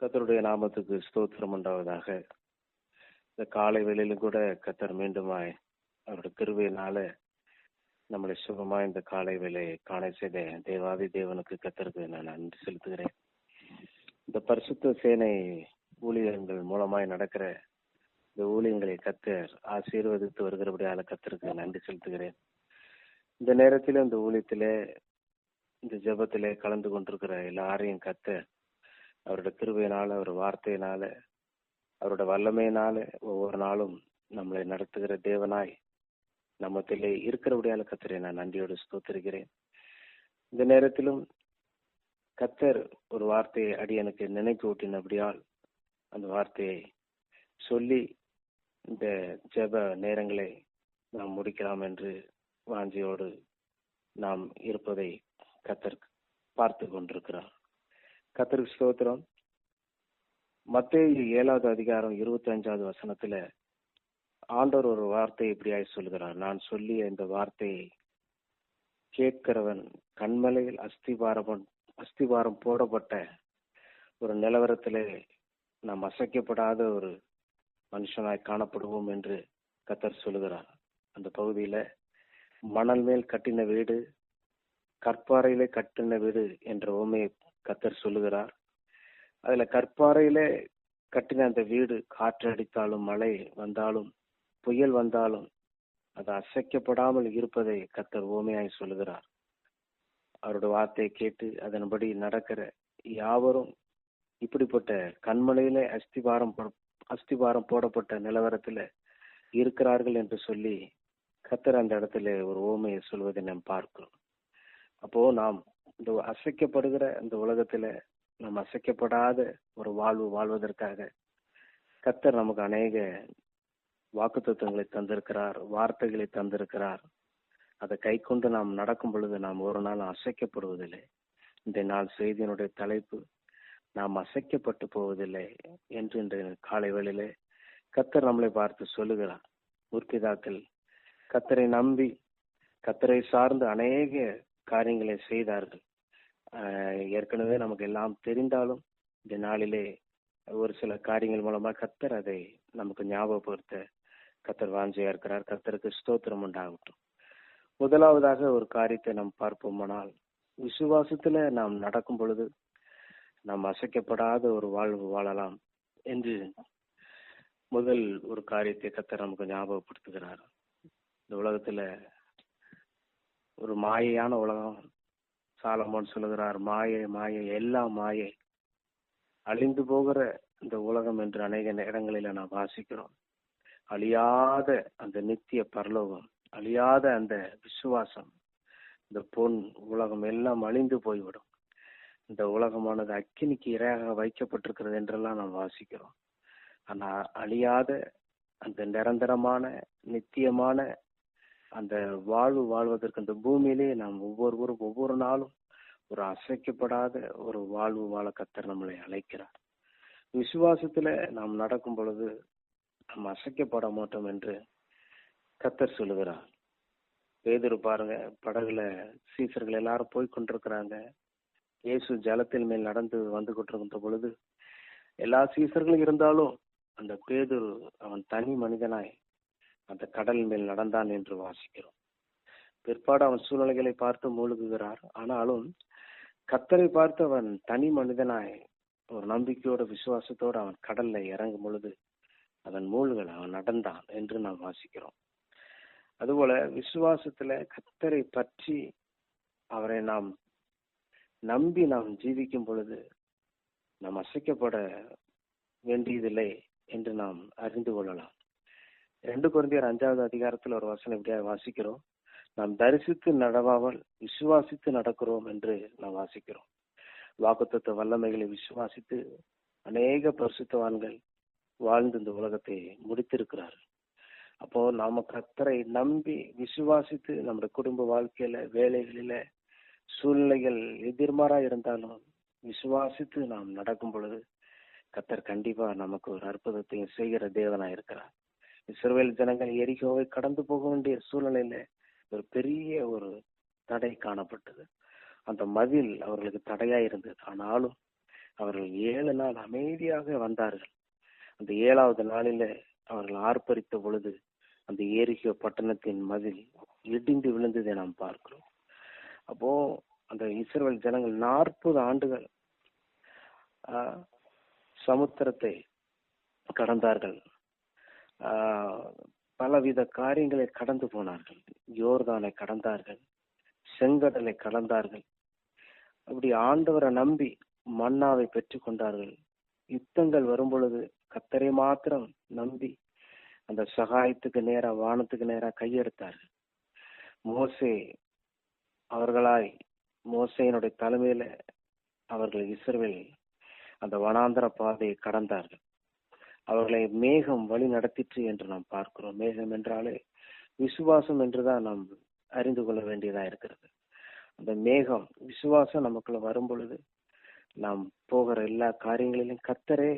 கத்தருடைய நாமத்துக்கு ஸ்தோத்திரம் உண்டாவதாக. இந்த காலை வேளையிலும் கூட கத்தர் மீண்டுமாய் அவருடைய கிருவையினால நம்மளை சுகமா இந்த காலை வேலையை காண செய்த தேவாதி தேவனுக்கு கத்தருக்கு நான் நன்றி செலுத்துகிறேன். இந்த பரிசுத்த சேனை ஊழியர்கள் மூலமாய் நடக்கிற இந்த ஊழியங்களை கத்தர் ஆசீர்வதித்து வருகிறபடியால கத்தருக்கு நன்றி செலுத்துகிறேன். இந்த நேரத்திலே இந்த ஊழியத்திலே இந்த ஜபத்திலே கலந்து கொண்டிருக்கிற எல்லாரையும் கத்தர் அவரோட கிருபையினால அவர் வார்த்தையினால அவரோட வல்லமையினால ஒவ்வொரு நாளும் நம்மளை நடத்துகிற தேவனாய் நம்மத்திலே இருக்கிறபடியால கத்தரை நான் நன்றியோடு ஸ்தோத்திருக்கிறேன். இந்த நேரத்திலும் கத்தர் ஒரு வார்த்தையை அடி எனக்கு நினைப்பு ஊட்டினபடியால் அந்த வார்த்தையை சொல்லி இந்த ஜெப நேரங்களை நாம் முடிக்கலாம் என்று வாஞ்சியோடு நாம் இருப்பதை கத்தர் பார்த்து கொண்டிருக்கிறார். கத்தருக்கு ஸ்தோத்திரம். மத்திய ஏழாவது அதிகாரம் இருபத்தி அஞ்சாவது வசனத்துல ஆண்டவர் ஒரு வார்த்தை இப்படியாய் சொல்கிறார் நான் சொல்லிய இந்த வார்த்தையை கேட்கிறவன் கண்மலையில் அஸ்திபாரம் அஸ்திபாரம் போடப்பட்ட ஒரு நிலவரத்திலே நாம் அசைக்கப்படாத ஒரு மனுஷனாய் காணப்படுவோம் என்று கத்தர் சொல்லுகிறார். அந்த பகுதியில மணல் மேல் கட்டின வீடு கற்பாறையிலே கட்டின வீடு என்ற உண்மையை கத்தர் சொல்லுகிறார். அதுல கற்பாறையிலே கட்டின அந்த வீடு காற்று அடித்தாலும் மழை வந்தாலும் புயல் வந்தாலும் அது அசைக்கப்படாமல் இருப்பதை கத்தர் ஓமையாய் சொல்லுகிறார். அவருடைய வார்த்தையை கேட்டு அதன்படி நடக்கிற யாவரும் இப்படிப்பட்ட கண்மலையிலே அஸ்திபாரம் அஸ்திபாரம் போடப்பட்ட நிலவரத்துல இருக்கிறார்கள் என்று சொல்லி கத்தர் அந்த இடத்துல ஒரு ஓமையை சொல்வதை நாம் பார்க்கிறோம். அப்போ நாம் இந்த அசைக்கப்படுகிற இந்த உலகத்துல நாம் அசைக்கப்படாத ஒரு வாழ்வு வாழ்வதற்காக கத்தர் நமக்கு அநேக வாக்கு தத்துவங்களை தந்திருக்கிறார் வார்த்தைகளை தந்திருக்கிறார். அதை கை கொண்டு நாம் நடக்கும் பொழுது நாம் ஒரு நாள் அசைக்கப்படுவதில்லை. இந்த நாள் செய்தியினுடைய தலைப்பு நாம் அசைக்கப்பட்டு போவதில்லை என்று இன்றைய காலை வேளையிலே கத்தர் நம்மளை பார்த்து சொல்லுகிறார். முற்பிதாக்கள் கத்தரை நம்பி கத்தரை சார்ந்து அநேக காரியங்களை செய்தார்கள். ஏற்கனவே நமக்கு எல்லாம் தெரிந்தாலும் இந்த நாளிலே ஒரு சில காரியங்கள் மூலமா கத்தர் அதை நமக்கு ஞாபகப்படுத்த கத்தர் வாஞ்சியா இருக்கிறார். கத்தருக்கு ஸ்தோத்திரம் உண்டாகட்டும். முதலாவதாக ஒரு காரியத்தை நாம் பார்ப்போமானால் விசுவாசத்துல நாம் நடக்கும் பொழுது நாம் அசைக்கப்படாத ஒரு வாழ்வு வாழலாம் என்று முதல் ஒரு காரியத்தை கத்தர் நமக்கு ஞாபகப்படுத்துகிறார். இந்த உலகத்துல ஒரு மாயையான உலகம். சாலமோன் சொல்லுகிறார் மாயை மாயை எல்லாம் மாயை. அழிந்து போகிற இந்த உலகம் என்று அநேக இடங்களில நாம் வாசிக்கிறோம். அழியாத அந்த நித்திய பரலோகம் அழியாத அந்த விசுவாசம் இந்த பொன் உலகம் எல்லாம் அழிந்து போய்விடும். இந்த உலகமானது அக்கினிக்கு இரையாக வைக்கப்பட்டிருக்கிறது என்றெல்லாம் நாம் வாசிக்கிறோம். ஆனா அழியாத அந்த நிரந்தரமான நித்தியமான அந்த வாழ்வு வாழ்வதற்கு அந்த பூமியிலே நாம் ஒவ்வொருவரும் ஒவ்வொரு நாளும் ஒரு அசைக்கப்படாத ஒரு வாழ்வு வாழ கத்தர் நம்மளை அழைக்கிறார். விசுவாசத்துல நாம் நடக்கும் பொழுது நாம் அசைக்கப்பட மாட்டோம் என்று கத்தர் சொல்லுகிறார். பேதரு பாருங்க படகுல சீசர்கள் எல்லாரும் போய் கொண்டிருக்கிறாங்க. இயேசு ஜலத்தின் மேல் நடந்து வந்து கொண்டிருக்கின்ற பொழுது எல்லா சீசர்களும் இருந்தாலும் அந்த பேதுரு அவன் தனி மனிதனாய் அந்த கடல் மேல் நடந்தான் என்று வாசிக்கிறோம். பிற்பாடு அவன் சூழ்நிலைகளை பார்த்து மூழ்குகிறார். ஆனாலும் கத்தரை பார்த்து அவன் தனி மனிதனாய் ஒரு நம்பிக்கையோட விசுவாசத்தோடு அவன் கடல்ல இறங்கும் பொழுது அதன் மூழ்கல் அவன் நடந்தான் என்று நாம் வாசிக்கிறோம். அதுபோல விசுவாசத்துல கத்தரை பற்றி அவரை நாம் நம்பி நாம் ஜீவிக்கும் பொழுது நாம் அசைக்கப்பட வேண்டியதில்லை என்று நாம் அறிந்து கொள்ளலாம். ரெண்டு குழந்தையர் அஞ்சாவது அதிகாரத்தில் ஒரு வசனம் இப்படியா வாசிக்கிறோம். நாம் தரிசித்து நடவாமல் விசுவாசித்து நடக்கிறோம் என்று நாம் வாசிக்கிறோம். வாக்குத்த வல்லமைகளை விசுவாசித்து அநேக பரிசுத்தவான்கள் வாழ்ந்து இந்த உலகத்தை முடித்திருக்கிறார்கள். அப்போ நாம கத்தரை நம்பி விசுவாசித்து நம்முடைய குடும்ப வாழ்க்கையில வேலைகளில சூழ்நிலைகள் எதிர்மாறா இருந்தாலும் விசுவாசித்து நாம் நடக்கும் பொழுது கத்தர் கண்டிப்பா நமக்கு ஒரு அற்புதத்தையும் செய்கிற தேவனா இருக்கிறார். இஸ்ரேல் ஜனங்கள் எரிகோவை கடந்து போக வேண்டிய சூழ்நிலையில ஒரு பெரிய ஒரு தடை காணப்பட்டது. அந்த மதில் அவர்களுக்கு தடையா இருந்தது. ஆனாலும் அவர்கள் ஏழு நாள் அமைதியாக வந்தார்கள். அந்த ஏழாவது நாளில அவர்கள் ஆர்ப்பரித்த பொழுது அந்த ஏரிகோ பட்டணத்தின் மதில் இடிந்து விழுந்ததை நாம் பார்க்கிறோம். அப்போ அந்த இஸ்ரேல் ஜனங்கள் நாற்பது ஆண்டுகள் சமுத்திரத்தை கடந்தார்கள். பலவித காரியங்களை கடந்து போனார்கள். யோர்தானை கடந்தார்கள். செங்கடலை கடந்தார்கள். அப்படி ஆண்டவரை நம்பி மன்னாவை பெற்று கொண்டார்கள். யுத்தங்கள் வரும் பொழுது கத்தரை மாத்திரம் நம்பி அந்த சகாயத்துக்கு நேரா வானத்துக்கு நேரா கையெடுத்தார்கள். மோசே அவர்களாய் மோசையினுடைய தலைமையில அவர்கள் இஸ்ரவேல் அந்த வனாந்தர பாதையை கடந்தார்கள். அவர்களை மேகம் வழி நடத்திற்று என்று நாம் பார்க்கிறோம். மேகம் என்றாலே விசுவாசம் என்றுதான் நாம் அறிந்து கொள்ள வேண்டியதா இருக்கிறது. அந்த மேகம் விசுவாசம் நமக்குள்ள வரும் பொழுது நாம் போகிற எல்லா காரியங்களிலும் கத்தரே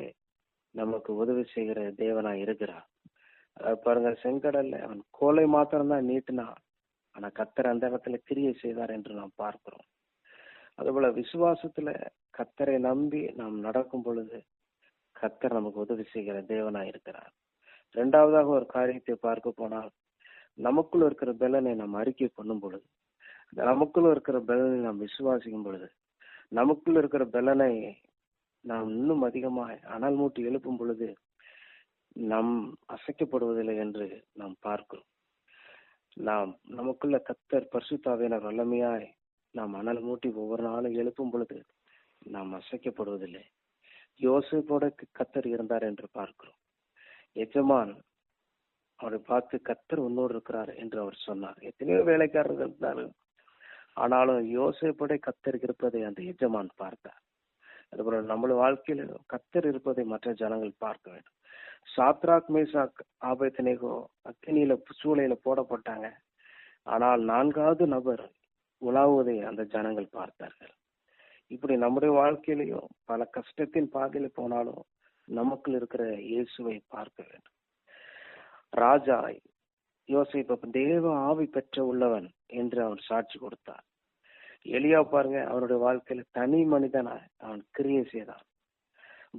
நமக்கு உதவி செய்கிற தேவனா இருக்கிறார். பாருங்க செங்கடல்ல அவன் கோலை மாத்திரம்தான் நீட்டினான். ஆனா கத்தர் அந்த இடத்துல கிரியை செய்தார் என்று நாம் பார்க்கிறோம். அதுபோல விசுவாசத்துல கத்தரை நம்பி நாம் நடக்கும் பொழுது கத்தர் நமக்கு உதவி செய்கிற தேவனா இருக்கிறார் இரண்டாவதாக ஒரு காரியத்தை பார்க்க போனால் நமக்குள்ள இருக்கிற பலனை நாம் அறிக்கை பண்ணும் பொழுது நமக்குள்ள இருக்கிற பலனை நாம் விசுவாசிக்கும் பொழுது நமக்குள்ள இருக்கிற பலனை நாம் இன்னும் அதிகமாக அனல் மூட்டி எழுப்பும் பொழுது நாம் அசைக்கப்படுவதில்லை என்று நாம் பார்க்கிறோம். நாம் நமக்குள்ள கத்தர் பரிசுத்தாவினர் வல்லமையாய் நாம் அனல் மூட்டி ஒவ்வொரு நாளும் எழுப்பும் பொழுது நாம் அசைக்கப்படுவதில்லை. யோசிப்போட கத்தர் இருந்தார் என்று பார்க்கிறோம். எஜமான் அவரை பார்த்து கத்தர் உன்னோடு இருக்கிறார் என்று அவர் சொன்னார். எத்தனையோ வேலைக்காரர்கள் இருந்தாலும் ஆனாலும் யோசிப்போட கத்தர் இருப்பதை அந்த எஜமான் பார்த்தார். அதுபோல நம்மள வாழ்க்கையில கத்தர் இருப்பதை மற்ற ஜனங்கள் பார்க்க வேண்டும். சாத்ராக் மேசாக் ஆபத்தினேகோ அக்கினியில சூளையில போடப்பட்டாங்க. ஆனால் நான்காவது நபர் உலாவுவதை அந்த ஜனங்கள் பார்த்தார்கள். இப்படி நம்முடைய வாழ்க்கையிலையும் பல கஷ்டத்தின் பாதையில போனாலும் நமக்குள் இருக்கிற இயேசுவை பார்க்க வேண்டும். ராஜா யோசிப்ப தேவ ஆவி பெற்ற உள்ளவன் என்று அவன் சாட்சி கொடுத்தார். எளியா பாருங்க அவனுடைய வாழ்க்கையில தனி மனிதனா அவன் கிரியை செய்தான்.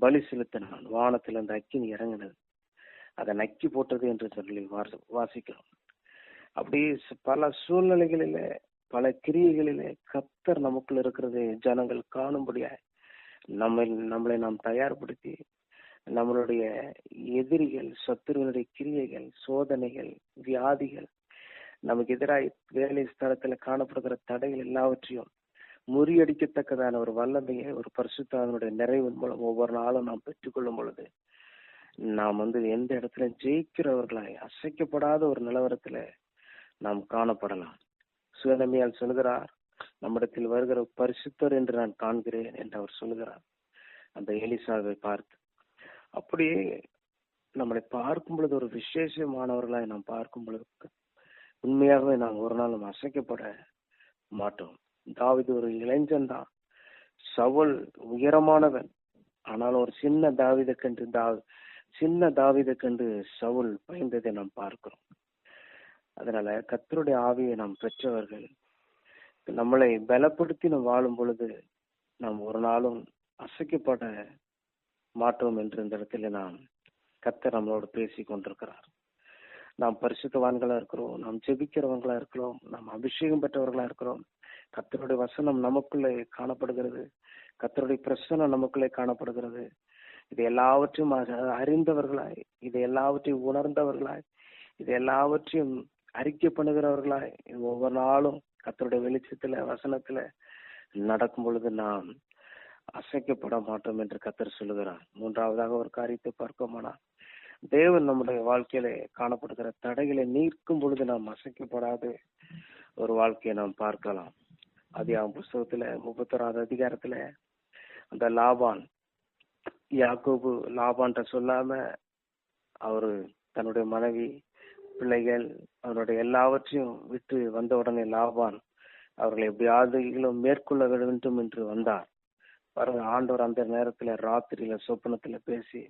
பலி செலுத்தினான் வானத்தில் அந்த அக்கினி இறங்கினது. அதை நக்கி போட்டது என்று சொல்லி வாசிக்கிறோம். அப்படி பல சூழ்நிலைகளில பல கிரியைகளிலே கத்தர் நமக்குள்ள இருக்கிறது ஜனங்கள் காணும்படியா நம்ம நம்மளை நாம் தயார்படுத்தி நம்மளுடைய எதிரிகள் சத்துருவனுடைய கிரியைகள் சோதனைகள் வியாதிகள் நமக்கு எதிராக வேலை ஸ்தலத்துல காணப்படுகிற தடைகள் எல்லாவற்றையும் முறியடிக்கத்தக்கதான ஒரு வல்லமையை ஒரு பரிசுத்தாவினுடைய நிறைவின் மூலம் ஒவ்வொரு நாளும் நாம் பெற்றுக்கொள்ளும் பொழுது நாம் வந்து எந்த இடத்துல ஜெயிக்கிறவர்களாய் அசைக்கப்படாத ஒரு நிலவரத்துல நாம் காணப்படலாம். சுயநமியால் சொல்கிறார் நம்மிடத்தில் வருகிற பரிசுத்தர் என்று நான் காண்கிறேன் என்று அவர் சொல்கிறார். அந்த எலிசாவை பார்த்து அப்படியே நம்மளை பார்க்கும் பொழுது ஒரு விசேஷமானவர்களாய் நாம் பார்க்கும் பொழுது உண்மையாகவே நாம் ஒரு நாளும் அசைக்கப்பட மாட்டோம். தாவிது ஒரு இளைஞன் தான். சவுல் உயரமானவன். ஆனால் ஒரு சின்ன தாவிதை கண்டு தா சின்ன தாவிதை கண்டு சவுல் பயந்ததை நாம் பார்க்கிறோம். அதனால கத்தருடைய ஆவியை நாம் பெற்றவர்கள். நம்மளை பலப்படுத்தி நாம் வாழும் பொழுது நாம் ஒரு நாளும் அசைக்கப்பட மாட்டோம் என்று இந்த இடத்துல நாம் கத்தர் நம்மளோடு பேசி கொண்டிருக்கிறார். நாம் பரிசுத்தவான்களா இருக்கிறோம் நாம் ஜெபிக்கிறவங்களா இருக்கிறோம் நாம் அபிஷேகம் பெற்றவர்களா இருக்கிறோம். கத்தருடைய வசனம் நமக்குள்ளே காணப்படுகிறது. கத்தருடைய பிரசனம் நமக்குள்ளே காணப்படுகிறது. இது எல்லாவற்றையும் அறிந்தவர்களாய் இது எல்லாவற்றையும் உணர்ந்தவர்களாய் இது எல்லாவற்றையும் அறிக்கை பண்ணுகிறவர்களாய் ஒவ்வொரு நாளும் கத்தருடைய வெளிச்சத்துல வசனத்துல நடக்கும் பொழுது நாம் அசைக்கப்பட மாட்டோம் என்று கத்தர் சொல்லுகிறார். மூன்றாவதாக ஒரு காரியத்தை பார்க்கோமானா தேவன் நம்முடைய வாழ்க்கையில காணப்படுகிற தடைகளை நீக்கும் பொழுது நாம் அசைக்கப்படாத ஒரு வாழ்க்கையை நாம் பார்க்கலாம். அது அவன் புஸ்தகத்துல முப்பத்தொராவது அதிகாரத்துல அந்த லாபான் யாக்கோபு லாபான்ற சொல்லாம அவரு தன்னுடைய மனைவி பிள்ளைகள் அவருடைய எல்லாவற்றையும் விட்டு வந்த உடனே லாபான் அவர்களை எப்படியாவது மேற்கொள்ள வேண்டும் என்று வந்தார். பாருங்க ஆண்டவர் அந்த நேரத்துல ராத்திரியில சொப்பனத்துல பேசி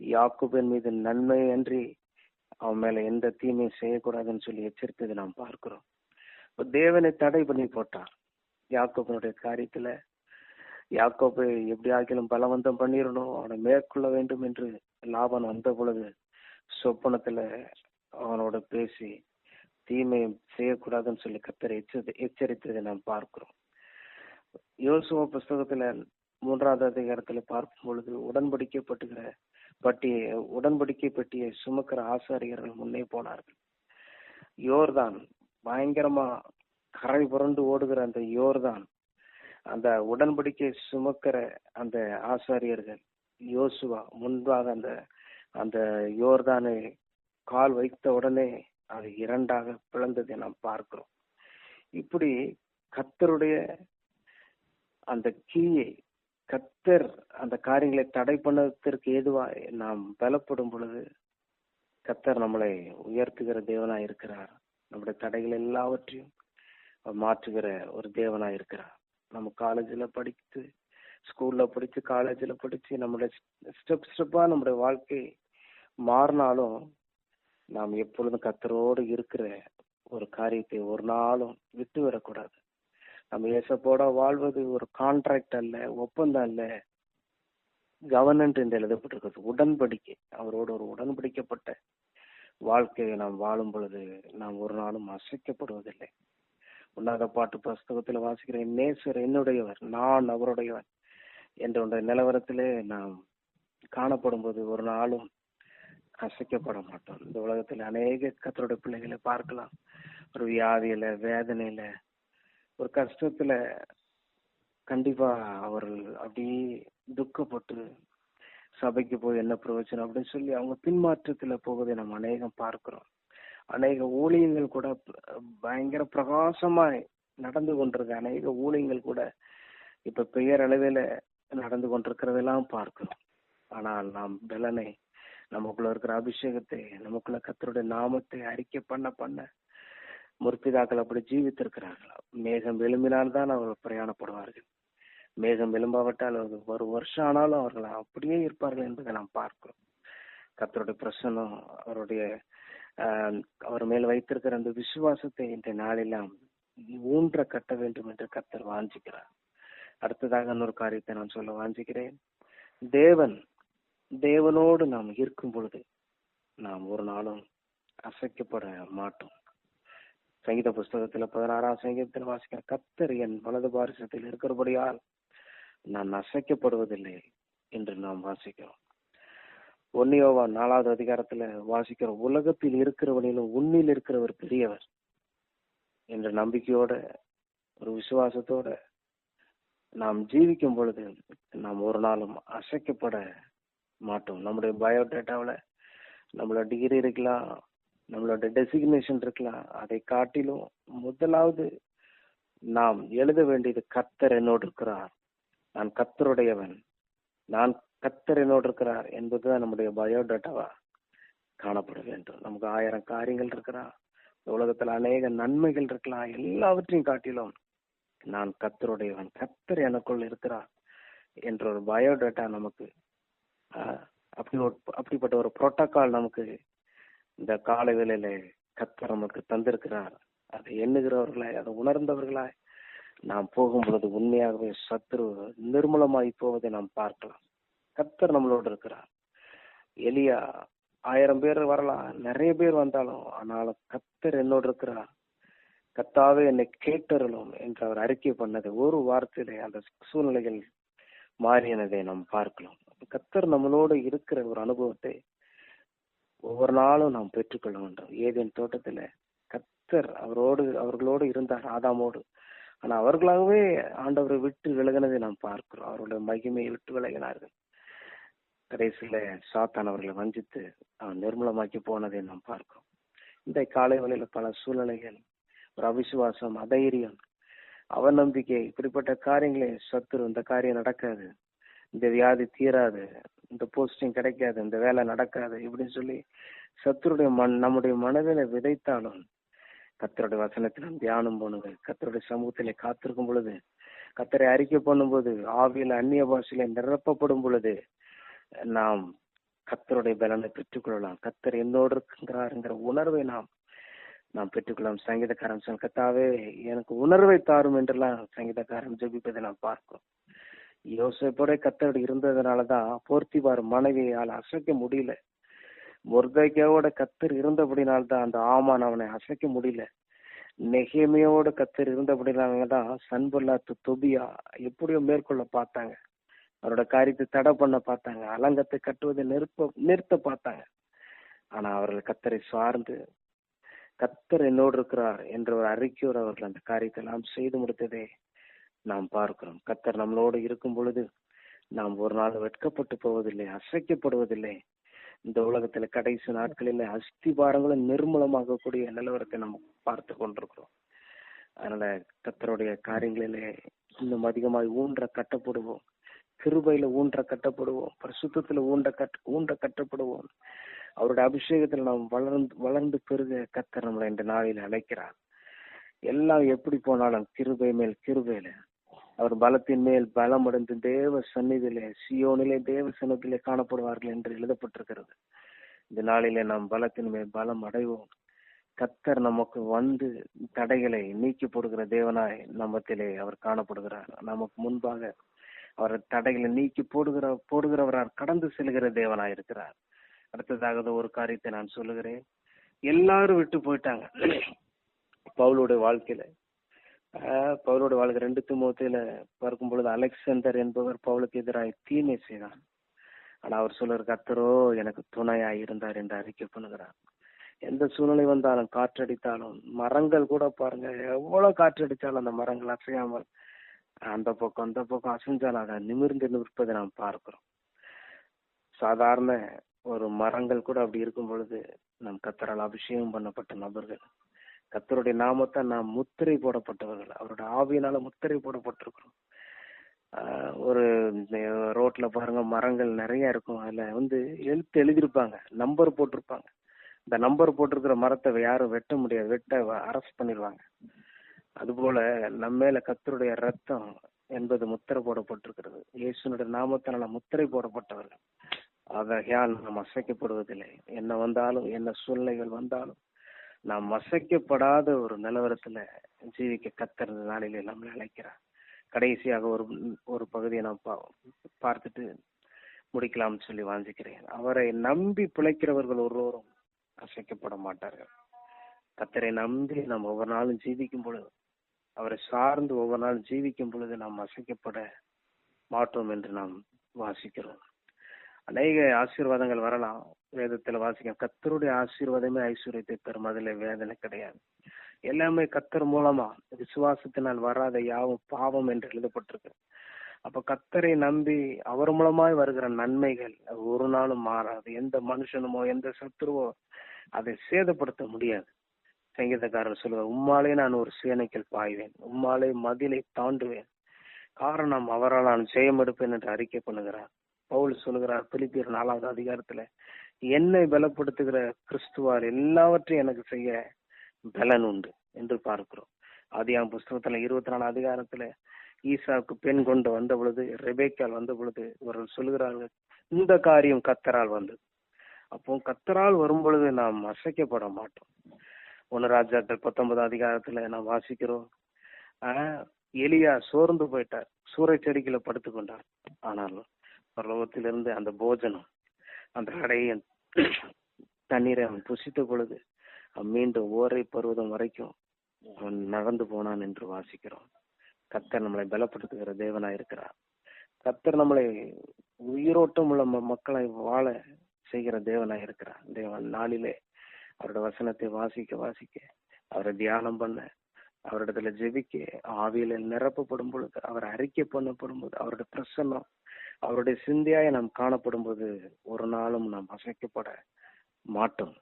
யாக்குபின் மீது நன்மை அன்றி அவன் மேல எந்த தீமையும் செய்யக்கூடாதுன்னு சொல்லி எச்சரித்ததை நாம் பார்க்கிறோம். இப்ப தேவனை தடை பண்ணி போட்டார். யாக்கோபனுடைய காரியத்துல யாக்கோப்பை எப்படி ஆக்கிலும் பலவந்தம் பண்ணிடணும் அவனை மேற்கொள்ள வேண்டும் என்று லாபன் வந்த பொழுது சொப்பனத்துல அவனோட பேசி தீமை செய்யக்கூடாதுன்னு சொல்லி கத்தரை எச்சரி எச்சரித்ததை நாம் பார்க்கிறோம். யோசுவ புஸ்தகத்துல மூன்றாவது அதிகாரத்துல பார்க்கும் பொழுது உடன்படிக்கப்பட்டுகிற பட்டியை உடன்படிக்கை பெட்டியை சுமக்கிற ஆசாரியர்கள் முன்னே போனார்கள். யோர்தான் பயங்கரமா கரை புரண்டு ஓடுகிற அந்த யோர்தான் அந்த உடன்படிக்கை சுமக்கிற அந்த ஆசாரியர்கள் யோசுவா முன்பாக அந்த அந்த யோர்தானை கால் வைத்த உடனே அது இரண்டாக பிளந்ததை நாம் பார்க்கிறோம். இப்படி கத்தருடைய அந்த கீயை கத்தர் அந்த காரியங்களை தடை பண்ணதற்கு ஏதுவாய் நாம் பலப்படும் பொழுது கத்தர் நம்மளை உயர்த்துகிற தேவனா இருக்கிறார். நம்முடைய தடைகள் எல்லாவற்றையும் மாற்றுகிற ஒரு தேவனா இருக்கிறார். நம்ம காலேஜில் படித்து ஸ்கூல்ல படித்து காலேஜில் படித்து நம்மளுடைய ஸ்டெப் ஸ்டெப்பா நம்முடைய வாழ்க்கை மாறினாலும் நாம் எப்பொழுதும் கத்தரோடு இருக்கிற ஒரு காரியத்தை ஒரு நாளும் விட்டு வரக்கூடாது நம்ம ஏசப்போட வாழ்வது ஒரு கான்ட்ராக்ட் அல்ல ஒப்பந்தம் அல்ல. கவர்னன்ட் என்று எழுதப்பட்டிருக்கிறது. உடன்படிக்கை. அவரோடு ஒரு உடன்படிக்கப்பட்ட வாழ்க்கையை நாம் வாழும் பொழுது நாம் ஒரு நாளும் அசைக்கப்படுவதில்லை. உன்னத பாட்டு புஸ்தகத்தில் வாசிக்கிறேன் நேசர் என்னுடையவர் நான் அவருடையவர் என்ற ஒன்றை நிலவரத்திலே நாம் காணப்படும் போது ஒரு நாளும் அசைக்கப்பட மாட்டோம் இந்த உலகத்தில் அநேக கத்தரோட பிள்ளைகளை பார்க்கலாம். ஒரு வியாதியில வேதனையில ஒரு கஷ்டத்துல கண்டிப்பா அவர்கள் அப்படியே துக்கப்பட்டு சபைக்கு போய் என்ன பிரயோஜனம் அப்படின்னு சொல்லி அவங்க பின்மாற்றத்துல போவதை நம்ம அநேகம் பார்க்கிறோம். அநேக ஊழியங்கள் கூட பயங்கர பிரகாசமாய் நடந்து கொண்டிருக்க அநேக ஊழியங்கள் கூட இப்ப பெயர் அளவில நடந்து கொண்டிருக்கிறதெல்லாம் பார்க்கிறோம். ஆனால் நாம் பலனை நமக்குள்ள இருக்கிற அபிஷேகத்தை நமக்குள்ள கத்தருடைய நாமத்தை அறிக்கை பண்ண பண்ண முற்பிதாக்கள் அப்படி ஜீவித்திருக்கிறார்கள்? மேகம் எழும்பினால்தான் அவர்கள் பிரயாணப்படுவார்கள். மேகம் எழும்பாவிட்டால் ஒரு வருஷம் ஆனாலும் அவர்கள் அப்படியே இருப்பார்கள் என்பதை நாம் பார்க்கிறோம். கத்தருடைய பிரசனம் அவருடைய அவர் மேல் வைத்திருக்கிற அந்த விசுவாசத்தை இந்த நாளெல்லாம் ஊன்ற கட்ட வேண்டும் என்று கத்தர் வாஞ்சிக்கிறார். அடுத்ததாக இன்னொரு காரியத்தை நான் சொல்ல வாஞ்சிக்கிறேன். தேவன் தேவனோடு நாம் இருக்கும் பொழுது நாம் ஒரு நாளும் அசைக்கப்பட மாட்டோம். சங்கீத புஸ்தகத்துல பதினாறாம் சங்கீதத்தில் வாசிக்கிற கத்தர் என் வலது பாரிசத்தில் இருக்கிறபடியால் நான் அசைக்கப்படுவதில்லை என்று நாம் வாசிக்கிறோம். ஒன்னியோவா நாலாவது அதிகாரத்துல வாசிக்கிற உலகத்தில் இருக்கிறவனிலும் உன்னில் இருக்கிறவர் பெரியவர் என்ற நம்பிக்கையோட ஒரு விசுவாசத்தோட நாம் ஜீவிக்கும் பொழுது நாம் ஒரு நாளும் அசைக்கப்பட மாட்டோம். நம்முடைய பயோடேட்டாவில் நம்மளோட டிகிரி இருக்கலாம் நம்மளோட டெசிக்னேஷன் இருக்கலாம். அதை காட்டிலும் முதலாவது நாம் எழுத வேண்டியது கத்தர் என்னோடு இருக்கிறார். நான் கத்தருடையவன் நான் கத்தர் என்னோடு இருக்கிறார் என்பதுதான் நம்முடைய பயோடேட்டாவா காணப்பட வேண்டும். நமக்கு ஆயிரம் காரியங்கள் இருக்கிறா. உலகத்துல அநேக நன்மைகள் இருக்கலாம். எல்லாவற்றையும் காட்டிலும் நான் கத்தருடையவன் கத்தர் எனக்குள் இருக்கிறார் என்ற ஒரு பயோடேட்டா நமக்கு அப்படி ஒரு அப்படிப்பட்ட ஒரு புரோட்டோக்கால் நமக்கு இந்த கால வேலையில கத்தர் நமக்கு தந்திருக்கிறார். அதை எண்ணுகிறவர்களாய் அதை உணர்ந்தவர்களாய் நாம் போகும் பொழுது உண்மையாகவே சத்ரு நிர்மூலமாய் போவதை நாம் பார்க்கலாம். கத்தர் நம்மளோடு இருக்கிறார். எலியா ஆயிரம் பேர் வரலாம். நிறைய பேர் வந்தாலும் ஆனாலும் கத்தர் என்னோடு இருக்கிறார். கத்தாவே என்னை கேட்டருளும் என்று அவர் அறிக்கை பண்ணது ஒரு வார்த்தையிலே அந்த சூழ்நிலைகள் மாறினதை நாம் பார்க்கலாம். கத்தர் நம்மளோட இருக்கிற ஒரு அனுபவத்தை ஒவ்வொரு நாளும் நாம் பெற்றுக்கொள்ள வேண்டும். ஏதேன் தோட்டத்துல கத்தர் அவரோடு அவர்களோடு இருந்தார் ஆதாமோடு. ஆனா அவர்களாகவே ஆண்டவரை விட்டு விலகினதை நாம் பார்க்கிறோம். அவருடைய மகிமையை விட்டு விலகினார்கள். கடைசியில சாத்தான் அவர்களை வஞ்சித்து அவன் நிர்மூலமாக்கி போனதை நாம் பார்க்கிறோம். இந்த காலை வழியில பல சூழ்நிலைகள் ஒரு அவிசுவாசம் அதைரியம் அவநம்பிக்கை இப்படிப்பட்ட காரியங்களே சத்துரு இந்த காரியம் நடக்காது. இந்த வியாதி தீராது இந்த போஸ்டிங் கிடைக்காது இந்த வேலை நடக்காது இப்படின்னு சொல்லி சத்துருடைய மண் நம்முடைய மனதில விதைத்தாலும் கத்தருடைய வசனத்தில் நாம் தியானம் பண்ணுது கத்தருடைய சமூகத்திலே காத்திருக்கும் பொழுது கத்தரை அறிக்கை பண்ணும்போது ஆவியில் அந்நிய பாஷையில நிரப்பப்படும் பொழுது நாம் கத்தருடைய பலனை பெற்றுக்கொள்ளலாம். கத்தர் என்னோடு இருக்கிறாருங்கிற உணர்வை நாம் நாம் பெற்றுக்கொள்ளலாம். சங்கீதக்காரன் சொல் கத்தாவே எனக்கு உணர்வை தாரும் என்றெல்லாம் சங்கீதக்காரன் ஜெபிப்பதை நாம் பார்க்கிறோம். யோசிப்போட கத்தர் இருந்ததுனாலதான் போர்த்திபார் மனைவியால் அசைக்க முடியல. முர்தைக்காவோட கத்தர் இருந்தபடினால்தான் அந்த ஆமான் அவனை அசைக்க முடியல. நெகேமியோட கத்தர் இருந்தபடினாலதான் சன்பல்லாத்து தொபியா எப்படியோ மேற்கொள்ள பார்த்தாங்க. அவரோட காரியத்தை தடை பண்ண பார்த்தாங்க. அலங்கத்தை கட்டுவதை நிறுப்ப நிறுத்த பார்த்தாங்க. ஆனா அவர்கள் கத்தரை சார்ந்து கத்தர் என்னோடு இருக்கிறார் என்ற ஒரு அறிக்கையோடு அவர்கள் அந்த காரியத்தை எல்லாம் செய்து முடித்ததே நாம் பார்க்கிறோம். கத்தர் நம்மளோடு இருக்கும் பொழுது நாம் ஒரு நாள் வெட்கப்பட்டு போவதில்லை அசைக்கப்படுவதில்லை. இந்த உலகத்துல கடைசி நாட்களில் அஸ்திபாரங்களும் நிர்மூலமாகக்கூடிய நிலவரத்தை நம்ம பார்த்து கொண்டிருக்கிறோம். அதனால கத்தருடைய காரியங்களிலே இன்னும் அதிகமாய் ஊன்ற கட்டப்படுவோம். கிருபையில ஊன்ற கட்டப்படுவோம். பரிசுத்தத்துல ஊன்ற கட் ஊன்ற கட்டப்படுவோம். அவருடைய அபிஷேகத்துல நாம் வளர்ந்து வளர்ந்து பெருக கத்தர் நம்மளை இந்த நாளில் அழைக்கிறார். எல்லாம் எப்படி போனாலும் கிருபை மேல் கிருபையில அவர் பலத்தின் மேல் பலம் அடைந்து தேவ சந்நிதியிலே சியோனிலே தேவ சன்னதிலே காணப்படுவார்கள் என்று எழுதப்பட்டிருக்கிறது. இந்த நாளிலே நாம் பலத்தின் மேல் பலம் அடைவோம். கத்தர் நமக்கு வந்து தடைகளை நீக்கி போடுகிற தேவனாய் நம்மத்திலே அவர் காணப்படுகிறார். நமக்கு முன்பாக அவர் தடைகளை நீக்கி போடுகிற போடுகிறவரார் கடந்து செல்கிற தேவனாய் இருக்கிறார். அடுத்ததாக ஒரு காரியத்தை நான் சொல்லுகிறேன். எல்லாரும் விட்டு போயிட்டாங்க. பவுலுடைய வாழ்க்கையில. பவுலோட வாழ்க்கை ரெண்டு திமுகத்தில பார்க்கும் பொழுது அலெக்சாண்டர் என்பவர் பவுலுக்கு எதிராக தீமை செய்தான் ஆனா அவர் சொல்ற கத்தரோ எனக்கு துணையா இருந்தார் என்று அறிக்கை பண்ணுகிறார். எந்த சூழ்நிலை வந்தாலும் காற்றடித்தாலும் மரங்கள் கூட பாருங்க எவ்வளவு காற்றடித்தாலும் அந்த மரங்கள் அசையாமல் அந்த பக்கம் அந்த பக்கம் அசைஞ்சாலும் அதை நிமிர்ந்து நிற்பதை நாம் பார்க்கிறோம். சாதாரண ஒரு மரங்கள் கூட அப்படி இருக்கும் பொழுது நம் கத்தரால் அபிஷேகம் பண்ணப்பட்ட நபர்கள் கத்தருடைய நாமத்தை நாம் முத்திரை போடப்பட்டவர்கள். அவருடைய ஆவியினால முத்திரை போடப்பட்டிருக்கிறோம். ஒரு ரோட்ல பாருங்க மரங்கள் நிறைய இருக்கும். அதுல வந்து எழுத்து எழுதியிருப்பாங்க. நம்பர் போட்டிருப்பாங்க. இந்த நம்பர் போட்டிருக்கிற மரத்தை யாரும் வெட்ட முடியாது. வெட்ட அரஸ்ட் பண்ணிடுவாங்க அதுபோல நம்ம மேல கத்தருடைய ரத்தம் என்பது முத்திரை போடப்பட்டிருக்கிறது. இயேசுனுடைய நாமத்தினால முத்திரை போடப்பட்டவர்கள். ஆகையால் நாம் அசைக்கப்படுவதில்லை. என்ன வந்தாலும் என்ன சூழ்நிலைகள் வந்தாலும் நாம் அசைக்கப்படாத ஒரு நிலவரத்துல ஜீவிக்க கத்தர் நாளிலே நம்மளை அழைக்கிறார். கடைசியாக ஒரு ஒரு பகுதியை நான் பார்த்துட்டு முடிக்கலாம்னு சொல்லி வாஞ்சிக்கிறேன். அவரை நம்பி பிழைக்கிறவர்கள் ஒருவரும் அசைக்கப்பட மாட்டார்கள். கத்தரை நம்பி நாம் ஒவ்வொரு நாளும் ஜீவிக்கும் பொழுது அவரை சார்ந்து ஒவ்வொரு நாளும் ஜீவிக்கும் பொழுது நாம் அசைக்கப்பட மாட்டோம் என்று நாம் வாசிக்கிறோம். அநேக ஆசீர்வாதங்கள் வரலாம். வேதத்துல வாசிக்கும். கத்தருடைய ஆசீர்வாதமே ஐஸ்வர்யத்தை தரும். அதுல வேதனை கிடையாது. எல்லாமே கத்தர் மூலமா. விசுவாசத்தினால் வராத யாவும் பாவம் என்று எழுதப்பட்டிருக்கு. அப்ப கத்தரை நம்பி அவர் மூலமாய் வருகிற நன்மைகள் ஒரு நாளும் மாறாது. எந்த மனுஷனுமோ எந்த சத்துருவோ அதை சேதப்படுத்த முடியாது. சங்கீதக்காரர் சொல்லுவார் உம்மாலே நான் ஒரு சேனைக்கில் பாய்வேன். உம்மாலே மதிலை தாண்டுவேன். காரணம் அவரால் நான் ஜெயம் எடுப்பேன் என்று அறிக்கை பண்ணுகிறார். பவுல் சொல்லுகிறார் பிலிப்பியர் நாலாவது அதிகாரத்துல என்னை பலப்படுத்துகிற கிறிஸ்துவால் எல்லாவற்றையும் எனக்கு செய்ய பலன் உண்டு என்று பார்க்கிறோம். ஆதியாம் புஸ்தகத்துல இருபத்தி நாலு அதிகாரத்துல ஈசாவுக்கு பெண் கொண்டு வந்த பொழுது ரெபேக்கால் வந்த பொழுது இவர்கள் சொல்லுகிறார்கள் இந்த காரியம் கத்தரால் வந்தது. அப்போ கத்தரால் வரும் பொழுது நாம் அசைக்கப்பட மாட்டோம். ஒன்னு ராஜாக்கள் பத்தொன்பது அதிகாரத்துல நாம் வாசிக்கிறோம். எலியா சோர்ந்து போயிட்டார். சூறைச்செடிகளை படுத்து கொண்டார் ஆனாலும் பரலோகத்திலிருந்து அந்த போஜனம் அந்த அடைய தண்ணீரை அவன் புசித்த பொழுது அவன் மீண்டும் ஓரை பருவதம் வரைக்கும் அவன் நடந்து போனான் என்று வாசிக்கிறோம். கத்தர் நம்மளை பலப்படுத்துகிற தேவனா இருக்கிறார். கத்தர் நம்மளை உயிரோட்டம் உள்ள மக்களை வாழ செய்கிற தேவனா இருக்கிறார். தேவன் நாளிலே அவரோட வசனத்தை வாசிக்க வாசிக்க அவரை தியானம் பண்ண அவரிடத்துல ஜெபிக்க ஆவியில நிரப்பப்படும் பொழுது அவர் அறிக்கை பண்ணப்படும் போது அவருடைய பிரசன்னம் அவருடைய சிந்தையாய் நாம் காணப்படும் போது ஒரு நாளும் நாம் அசைக்கப்பட மாட்டோம்.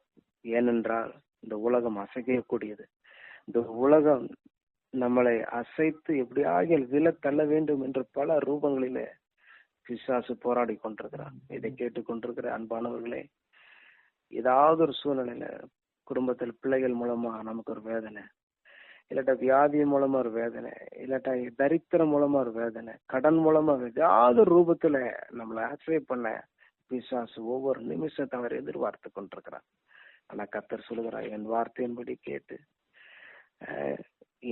ஏனென்றால் இந்த உலகம் அசைக்கக்கூடியது. இந்த உலகம் நம்மளை அசைத்து எப்படியாக வில தள்ள வேண்டும் என்று பல ரூபங்களிலே பிசாசு போராடி கொண்டிருக்கிறான் இதை கேட்டுக்கொண்டிருக்கிற அன்பானவர்களே ஏதாவது ஒரு சூழ்நிலையில குடும்பத்தில் பிள்ளைகள் மூலமா நமக்கு ஒரு வேதனை இல்லாட்டா வியாதி மூலமா ஒரு வேதனை இல்லாட்டா தரித்திரம் மூலமா ஒரு வேதனை கடன் மூலமா ஏதாவது ஒரு ரூபத்துல நம்மளை ஆசிரியர் பண்ண பிசாசு ஒவ்வொரு நிமிஷத்தை அவர் எதிர்பார்த்து கொண்டிருக்கிறார். ஆனா கத்தர் சொல்லுகிறார் என் வார்த்தையின்படி கேட்டு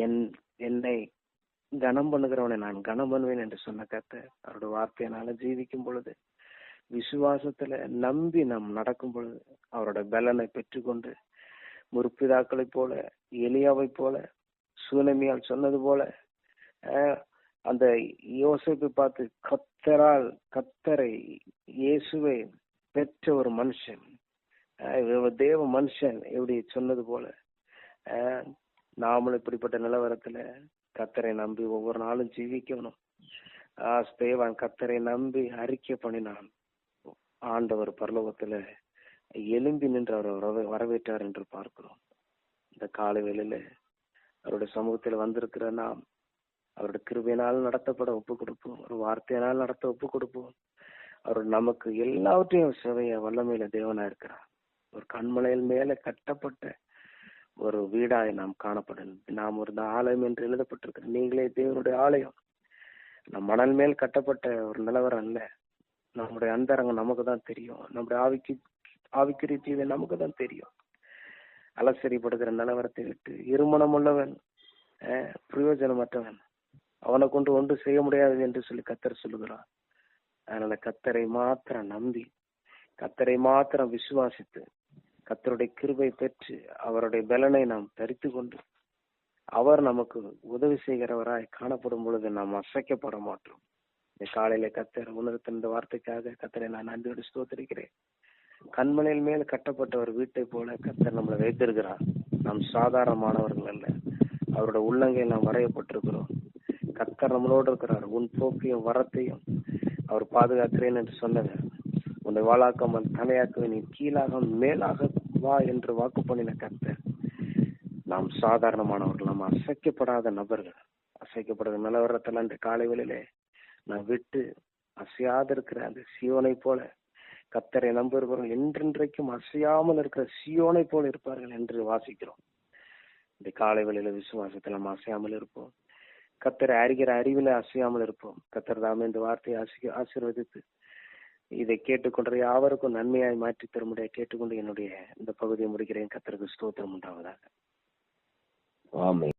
என் என்னை கனம் பண்ணுகிறவனை நான் கனம் பண்ணுவேன் என்று சொன்ன கர்த்தர் அவருடைய வார்த்தையினால ஜீவிக்கும் பொழுது விசுவாசத்துல நம்பி நாம் நடக்கும் பொழுது அவரோட பலனை பெற்றுக்கொண்டு முற்பிதாக்களைப் போல எலியாவைப் போல சூனமியால் சொன்னது போல அந்த யோசிப்பை பார்த்து கத்தரால் கத்தரை இயேசுவை பெற்ற ஒரு மனுஷன் தேவ மனுஷன் எப்படி சொன்னது போல நாமளும் இப்படிப்பட்ட நிலவரத்துல கத்தரை நம்பி ஒவ்வொரு நாளும் ஜீவிக்கணும். தேவான் கத்தரை நம்பி அறிக்கை பண்ணினான். ஆண்டவர் பரலோகத்துல எலும்பி நின்று அவர் வரவே- வரவேற்றார் என்று பார்க்கிறோம். இந்த காலை வேளையில அவருடைய சமூகத்தில் வந்திருக்கிற நாம் அவருடைய கிருபையினால் நடத்தப்பட ஒப்பு கொடுப்போம் ஒரு வார்த்தையினால் நடத்த ஒப்பு கொடுப்போம் அவர் நமக்கு எல்லாவற்றையும் சிவைய வல்லமையில தேவனா இருக்கிறார். ஒரு கண்மலையில் மேல கட்டப்பட்ட ஒரு வீடாய் நாம் காணப்படும். நாம் ஒரு ஆலயம் என்று எழுதப்பட்டிருக்கிற நீங்களே தேவனுடைய ஆலயம். நம் மணல் மேல் கட்டப்பட்ட ஒரு நிலவரம் அல்ல. நம்முடைய அந்தரங்கம் நமக்கு தான் தெரியும். நம்முடைய ஆவிக்கு ஆவிக்குரிய ஜீவை நமக்கு தான் தெரியும். அலசரிப்படுகிற நிலவரத்தை விட்டு இருமணம் உள்ளவன் பிரயோஜனமற்றவன். அவனை கொண்டு ஒன்று செய்ய முடியாது என்று சொல்லி கத்தர் சொல்லுகிறான் அதனால கத்தரை மாத்திரம் நம்பி கத்தரை மாத்திரம் விசுவாசித்து கத்தருடைய கிருபை பெற்று அவருடைய பலனை நாம் தரித்து கொண்டு அவர் நமக்கு உதவி செய்கிறவராய் காணப்படும் பொழுது நாம் அசைக்கப்பட மாட்டோம். இந்த காலையில கத்தர் உணர்த்த வார்த்தைக்காக கத்தரை நான் நன்றியோடு ஸ்தோத்திருக்கிறேன். கண்மலையில் மேல் கட்டப்பட்ட ஒரு வீட்டை போல கத்தர் நம்மளை வைத்திருக்கிறார். நாம் சாதாரணமானவர்கள் அல்ல. அவருடைய உள்ளங்கையில் நாம் வரையப்பட்டிருக்கிறோம். கத்தர் நம்மளோடு இருக்கிறார். உன் போக்கையும் வரத்தையும் அவர் பாதுகாக்கிறேன் என்று சொன்னது உன்னை வாழாக்கம் தலையாக்குவேன் நீ கீழாக மேலாக வா என்று வாக்கு பண்ணின கர்த்தர். நாம் சாதாரணமானவர்கள். நாம் அசைக்கப்படாத நபர்கள். அசைக்கப்படாத நிலவரத்தில் அந்த காலை வேளையிலே நான் விட்டு அசையாது இருக்கிற அந்த சிவனை போல கத்தரை நம்புகிறவர்கள் என்றென்றைக்கும் அசையாமல் இருக்கிற சியோனை போல இருப்பார்கள் என்று வாசிக்கிறோம். இந்த காலை வேளையில விசுவாசத்தில் நம்ம அசையாமல் இருப்போம். கத்தரை அறிகிற அறிவில அசையாமல் இருப்போம். கத்தர் தாமே இந்த வார்த்தையை ஆசி ஆசீர்வதித்து இதை கேட்டுக்கொண்ட யாவருக்கும் நன்மையாய் மாற்றி தரும்படியா கேட்டுக்கொண்டு என்னுடைய இந்த பகுதியை முடிக்கிறேன். கத்தருக்கு ஸ்தோத்திரம் உண்டாவதாக. ஆமை